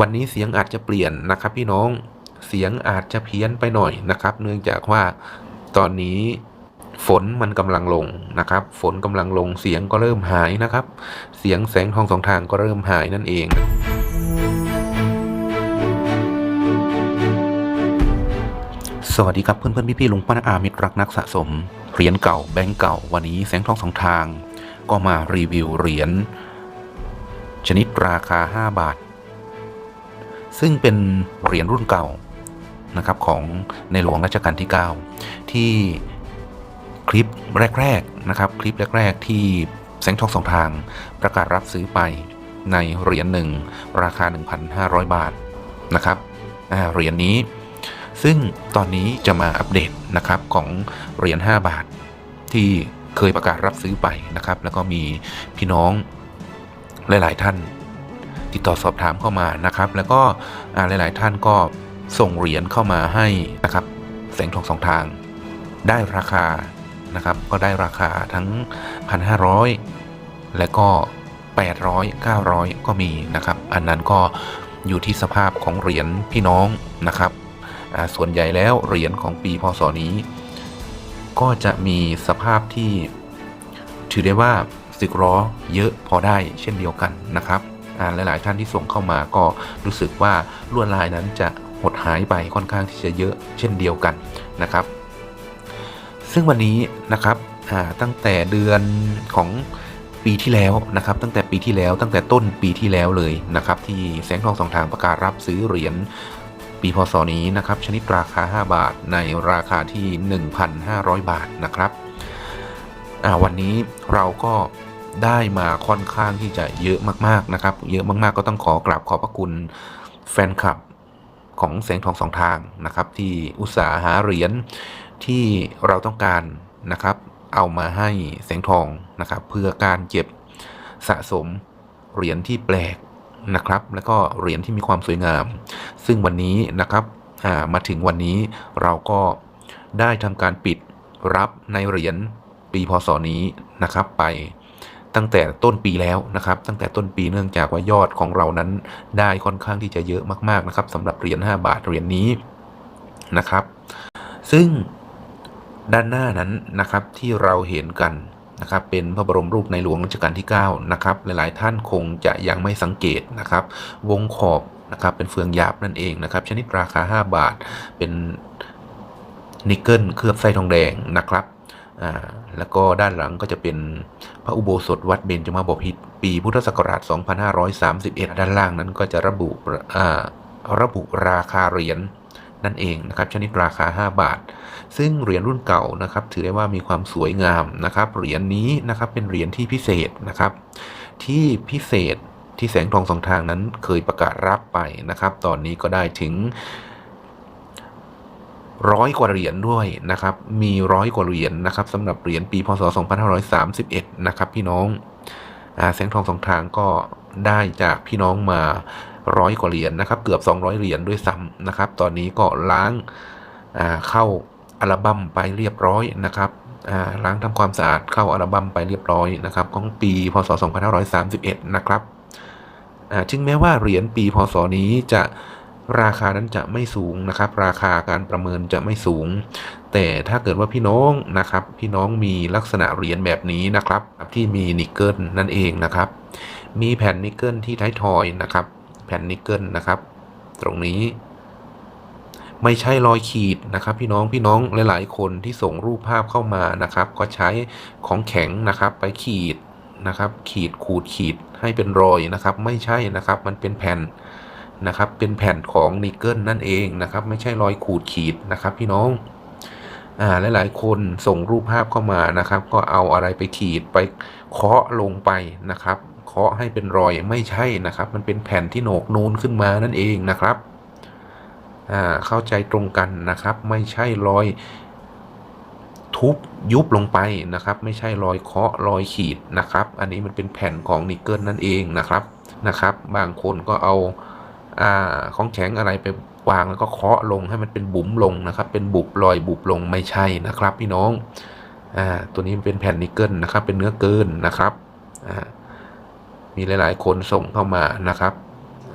วันนี้เสียงอาจจะเปลี่ยนนะครับ พี่น้องเสียงอาจจะเพี้ยนไปหน่อยนะครับ เนื่องจากว่าตอนนี้ฝนมันกำลังลงนะครับ ฝนกำลังลงเสียงก็เริ่มหายนะครับ เสียงแสงทองสองทางก็เริ่มหายนั่นเองสวัสดีครับเพื่อนเพื่อนพี่พี่ลุงป้าน้าอามิตรรักนักสะสมเหรียญเก่าแบงก์เก่าวันนี้แสงทองสองทาง ก็มารีวิวเหรียญชนิดราคา 5 บาท ซึ่งเป็นเหรียญรุ่นเก่านะครับของในหลวงรัชกาลที่ 9 ที่คลิปแรกๆนะครับ คลิปแรก ๆ ที่แสงทองสองทางประกาศรับซื้อไปในเหรียญหนึ่งราคา 1,500 บาทนะครับอ่าเหรียญนี้ ซึ่งตอนนี้จะมาอัปเดตนะครับของเหรียญ5บาท ที่เคยประกาศรับซื้อไปนะครับ แล้วก็มีพี่น้องหลาย ๆ ท่าน ติดต่อสอบถามเข้ามานะครับ แล้วก็หลาย ๆ ท่านก็ส่งเหรียญเข้ามาให้นะครับแสงทองสองทาง ได้ราคานะครับก็ได้ราคาทั้ง 1,500 และก็ 800 900 ก็มีนะครับ อันนั้นก็อยู่ที่สภาพของเหรียญพี่น้องนะครับ ส่วนใหญ่แล้วเหรียญของปีพศนี้ ก็จะมีสภาพที่ถือได้ว่าสึกล้อเยอะพอได้เช่นเดียวกันนะครับ หลาย ๆ ท่านที่ส่งเข้ามาก็รู้สึกว่าลวดลายนั้นจะหดหายไปค่อนข้างที่จะเยอะเช่นเดียวกันนะครับ ซึ่งวันนี้นะครับตั้งแต่เดือนของปีที่แล้วนะครับตั้งแต่ปีที่แล้วตั้งแต่ต้นปีที่แล้วเลยนะครับที่แสงทองสองทางประกาศรับซื้อเหรียญปีพศนี้นะครับชนิดราคา 5 บาทในราคาที่ 1,500 บาทนะครับวันนี้เราก็ ได้มาค่อนข้างที่จะเยอะมากๆนะครับ เยอะมากๆก็ต้องขอกราบขอบพระคุณแฟนคลับของแสงทองสองทางนะครับ ที่อุตสาหาเหรียญที่เราต้องการนะครับ เอามาให้แสงทองนะครับ เพื่อการเก็บสะสมเหรียญที่แปลกนะครับ แล้วก็เหรียญที่มีความสวยงาม ซึ่งวันนี้นะครับามาถึงวันนี้เราก็ได้ทำการปิดรับในเหรียญปีพศนี้นะครับไป ตั้งแต่ต้นปีแล้วนะครับ ตั้งแต่ต้นปีเนื่องจากว่ายอดของเรานั้นได้ค่อนข้างที่จะเยอะมากๆนะครับสำหรับเหรียญ5บาทเหรียญนี้นะครับ ซึ่งด้านหน้านั้นนะครับที่เราเห็นกันนะครับเป็นพระบรมรูปในหลวงรัชกาลที่9นะครับหลายๆ ท่านคงจะยังไม่สังเกตนะครับ วงขอบนะครับเป็นเฟืองหยาบนั่นเองนะครับ ชนิดราคา 5 บาทเป็นนิกเกิลเคลือบไส้ทองแดงนะครับอ่าแล้วก็ด้านหลังก็จะเป็น พระอุโบสถวัดเบญจมาบพิตรปีพุทธศักราช 2531 ด้านล่างนั้นก็จะระบุระบุราคาเหรียญนั่นเองนะครับชนิดราคา 5 บาท ซึ่งเหรียญรุ่นเก่านะครับถือได้ว่ามีความสวยงามนะครับเหรียญนี้นะครับเป็นเหรียญที่พิเศษนะครับ ที่พิเศษที่แสงทองสองทางนั้นเคยประกาศรับไปนะครับ ตอนนี้ก็ได้ถึง ร้อยกว่าเหรียญด้วยนะครับ มีร้อยกว่าเหรียญนะครับสำหรับเหรียญปีพศ 2531 นะครับ พี่น้องแสงทองสองทางก็ได้จากพี่น้องมาร้อยกว่าเหรียญนะครับ เกือบ 200 เหรียญด้วยซ้ำนะครับ ตอนนี้ก็ล้างเข้าอัลบั้มไปเรียบร้อยนะครับล้างทำความสะอาดเข้าอัลบั้มไปเรียบร้อยนะครับของปีพศ 2531 นะครับถึงแม้ว่าเหรียญปีพศนี้จะ ราคานั้นจะไม่สูงนะครับ ราคาการประเมินจะไม่สูง แต่ถ้าเกิดว่าพี่น้องนะครับ พี่น้องมีลักษณะเหรียญแบบนี้นะครับ ที่มีนิกเกิลนั่นเองนะครับ มีแผ่นนิกเกิลที่ท้ายทอยนะครับ แผ่นนิกเกิลนะครับ ตรงนี้ ไม่ใช่รอยขีดนะครับ พี่น้องพี่น้องหลาย ๆ คนที่ส่งรูปภาพเข้ามานะครับ ก็ใช้ของแข็งนะครับ ไปขีดนะครับ ขีดขูดขีดให้เป็นรอยนะครับ ไม่ใช่นะครับ มันเป็นแผ่น นะครับ เป็นแผ่นของนิกเกิลนั่นเองนะครับ ไม่ใช่รอยขูดขีดนะครับ พี่น้องอ่าหลายๆคนส่งรูปภาพเข้ามานะครับ ก็เอาอะไรไปขีดไปเคาะลงไปนะครับ เคาะให้เป็นรอยไม่ใช่นะครับ มันเป็นแผ่นที่โหนกนูนขึ้นมานั่นเองนะครับอ่าเข้าใจตรงกันนะครับ ไม่ใช่รอยทุบยุบลงไปนะครับ ไม่ใช่รอยเคาะรอยขีดนะครับ อันนี้มันเป็นแผ่นของนิกเกิลนั่นเองนะครับนะครับ บางคนก็เอา อ่าของแข็งอะไรไปวางแล้วก็เคาะลงให้มันเป็นบุ๋มลงนะครับ เป็นบุบรอยบุบลงไม่ใช่นะครับ พี่น้องอ่าตัวนี้เป็นแผ่นนิกเกิลนะครับ เป็นเนื้อเกินนะครับอ่ามีหลาย ๆ คนส่งเข้ามานะครับ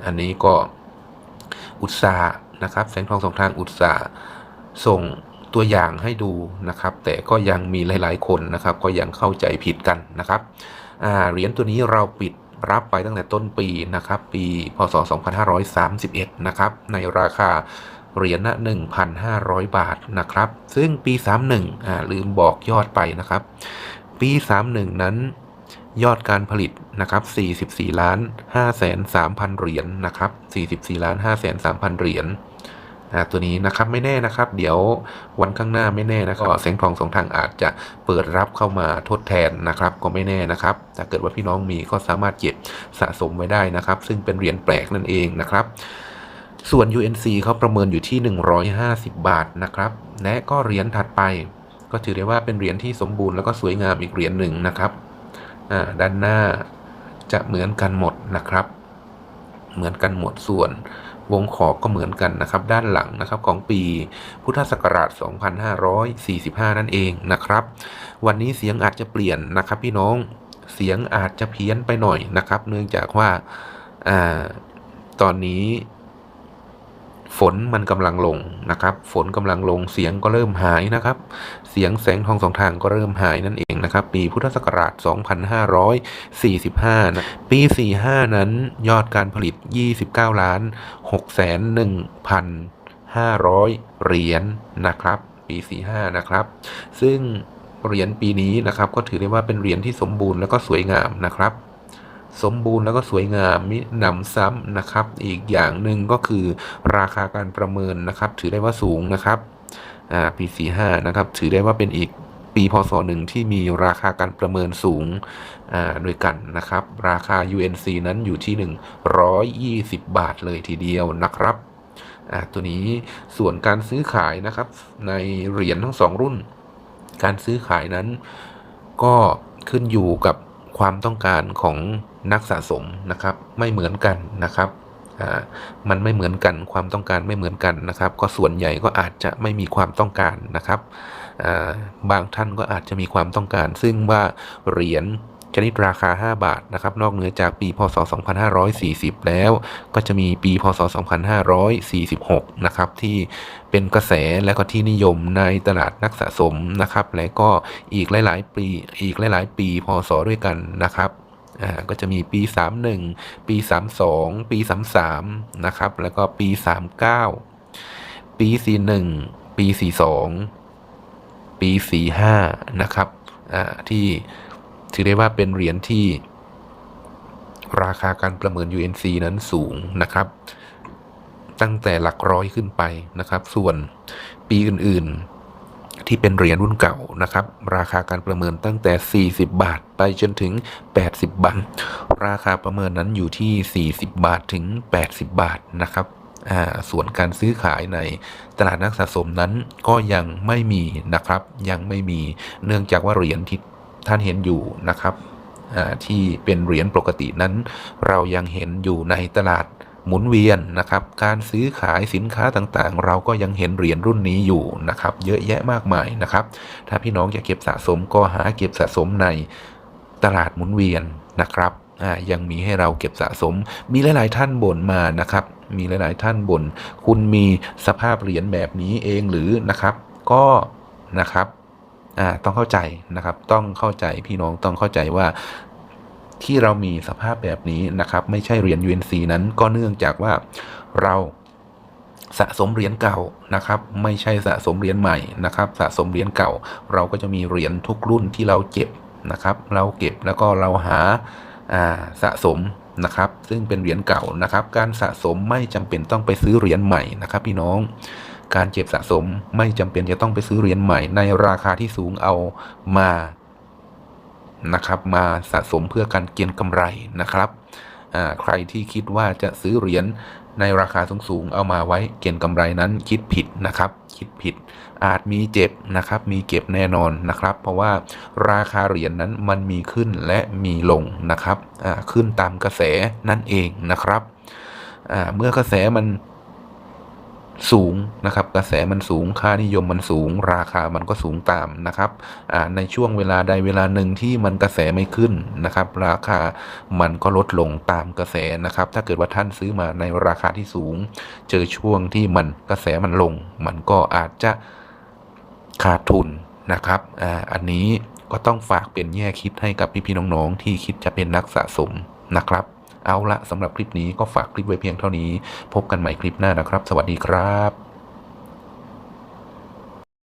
อันนี้ก็อุตสาห์นะครับ แสงทองสองทางอุตสาห์ส่งตัวอย่างให้ดูนะครับ แต่ก็ยังมีหลาย ๆ คนนะครับ ก็ยังเข้าใจผิดกันนะครับเหรียญตัวนี้เราปิด รับไปตั้งแต่ต้นปีนะครับ ปีพศ 2531 นะครับ ในราคาเหรียญละ1,500 บาทนะครับ ซึ่งปี 31อ่าลืมบอกยอดไปนะครับ ปี 31 นั้นยอดการผลิตนะครับ44ล้าน5แสน3,000 เหรียญนะครับ44ล้าน5แสน3,000 เหรียญ อ่าตัวนี้นะครับไม่แน่นะครับ เดี๋ยววันข้างหน้าไม่แน่นะครับแสงทองสองทางอาจจะเปิดรับเข้ามาทดแทนนะครับ ก็ไม่แน่นะครับถ้าเกิดว่าพี่น้องมีก็สามารถเก็บสะสมไว้ได้นะครับ ซึ่งเป็นเหรียญแปลกนั่นเองนะครับ ส่วน UNC เขาประเมินอยู่ที่ 150 บาทนะครับและก็เหรียญถัดไป ก็ถือได้ว่าเป็นเหรียญที่สมบูรณ์แล้วก็สวยงามอีกเหรียญหนึ่งนะครับอ่าด้านหน้าจะเหมือนกันหมดนะครับ เหมือนกันหมดส่วน วงขอบก็เหมือนกันนะครับด้านหลังนะครับของปีพุทธศักราช 2545 นั่นเองนะครับ วันนี้เสียงอาจจะเปลี่ยนนะครับ พี่น้องเสียงอาจจะเพี้ยนไปหน่อยนะครับ เนื่องจากว่าอ่าตอนนี้ ฝนมันกำลังลงนะครับ ฝนกำลังลงเสียงก็เริ่มหายนะครับ เสียงแสงทองสองทางก็เริ่มหายนั่นเองนะครับ ปีพุทธศักราช 2545นะปี 45 นั้นยอดการผลิต 29 ล้าน6แสน1,500 เหรียญนะครับ ปี 45 นะครับ ซึ่งเหรียญปีนี้นะครับก็ถือได้ว่าเป็นเหรียญที่สมบูรณ์แล้วก็สวยงามนะครับ สมบูรณ์แล้วก็สวยงามมิหนำซ้ำนะครับ อีกอย่างหนึ่งก็คือราคาการประเมินนะครับ ถือได้ว่าสูงนะครับอ่าปี45นะครับ ถือได้ว่าเป็นอีกปีพศหนึ่งที่มีราคาการประเมินสูงด้วยกันนะครับ ราคา UNC นั้นอยู่ที่ 120 บาทเลยทีเดียวนะครับตัวนี้ส่วนการซื้อขายนะครับ ในเหรียญทั้งสองรุ่น การซื้อขายนั้นก็ขึ้นอยู่กับความต้องการของ นักสะสมนะครับไม่เหมือนกันนะครับมันไม่เหมือนกันความต้องการไม่เหมือนกันนะครับ ก็ส่วนใหญ่ก็อาจจะไม่มีความต้องการนะครับบางท่านก็อาจจะมีความต้องการ ซึ่งว่าเหรียญชนิดราคา 5 บาทนะครับ นอกเหนือจากปีพศ 2540 แล้วก็จะมีปีพศ 2546 นะครับ ที่เป็นกระแสและก็ที่นิยมในตลาดนักสะสมนะครับ และก็อีกหลาย ๆ ปีอีกหลาย ๆ ปีพศด้วยกันนะครับ อ่าก็จะมีปี 31 ปี 32 ปี 33 นะครับ แล้วก็ปี 39 ปี 41 ปี 42 ปี 45 นะครับอ่าที่ถือได้ว่าเป็นเหรียญที่ราคาการประเมิน UNC นั้นสูงนะครับ ตั้งแต่หลักร้อยขึ้นไปนะครับ ส่วนปีอื่นๆ ที่เป็นเหรียญรุ่นเก่านะครับ ราคาการประเมินตั้งแต่ 40 บาทไปจนถึง 80 บาท ราคาประเมินนั้นอยู่ที่ 40 บาทถึง 80 บาทนะครับอ่าส่วนการซื้อขายในตลาดนักสะสมนั้นก็ยังไม่มีนะครับ ยังไม่มีเนื่องจากว่าเหรียญที่ท่านเห็นอยู่นะครับอ่าที่เป็นเหรียญปกตินั้น เรายังเห็นอยู่ในตลาด หมุนเวียนนะครับ การซื้อขายสินค้าต่างๆ เราก็ยังเห็นเหรียญรุ่นนี้อยู่นะครับ เยอะแยะมากมายนะครับ ถ้าพี่น้องอยากเก็บสะสมก็หาเก็บสะสมในตลาดหมุนเวียนนะครับอ่ายังมีให้เราเก็บสะสม มีหลาย ๆ ท่านบ่นมานะครับ มีหลาย ๆ ท่านบ่น คุณมีสภาพเหรียญแบบนี้เองหรือนะครับ ก็นะครับอ่าต้องเข้าใจนะครับ ต้องเข้าใจพี่น้องต้องเข้าใจว่า ที่เรามีสภาพแบบนี้นะครับ ไม่ใช่เหรียญ UNC นั้นก็เนื่องจากว่าเราสะสมเหรียญเก่านะครับ ไม่ใช่สะสมเหรียญใหม่นะครับ สะสมเหรียญเก่า เราก็จะมีเหรียญทุกรุ่นที่เราเก็บนะครับ เราเก็บแล้วก็เราหาาสะสมนะครับ ซึ่งเป็นเหรียญเก่านะครับ การสะสมไม่จำเป็นต้องไปซื้อเหรียญใหม่นะครับพี่น้องการเก็บสะสมไม่จำเป็นจะต้องไปซื้อเหรียญใหม่ในราคาที่สูงเอามา นะครับ มาสะสมเพื่อการเก็งกำไรนะครับ ใครที่คิดว่าจะซื้อเหรียญในราคาสูงๆ เอามาไว้เก็งกำไรนั้นคิดผิดนะครับ คิดผิด อาจมีเจ็บนะครับ มีเก็บแน่นอนนะครับ เพราะว่าราคาเหรียญนนั้นมันมีขึ้นและมีลงนะครับขึ้นตามกระแสนั่นเองนะครับเมื่อกระแสมัน สูงนะครับ กระแสมันสูงค่านิยมมันสูง ราคามันก็สูงตามนะครับในช่วงเวลาใดเวลาหนึ่งที่มันกระแสไม่ขึ้นนะครับ ราคามันก็ลดลงตามกระแสนะครับ ถ้าเกิดว่าท่านซื้อมาในราคาที่สูง เจอช่วงที่มันกระแสมันลง มันก็อาจจะขาดทุนนะครับออันนี้ก็ต้องฝากเป็นแง่คิดให้กับพี่ๆน้องๆที่คิดจะเป็นนักสะสมนะครับ เอาละสำหรับคลิปนี้ก็ฝากคลิปไว้เพียงเท่านี้ พบกันใหม่คลิปหน้านะครับ สวัสดีครับ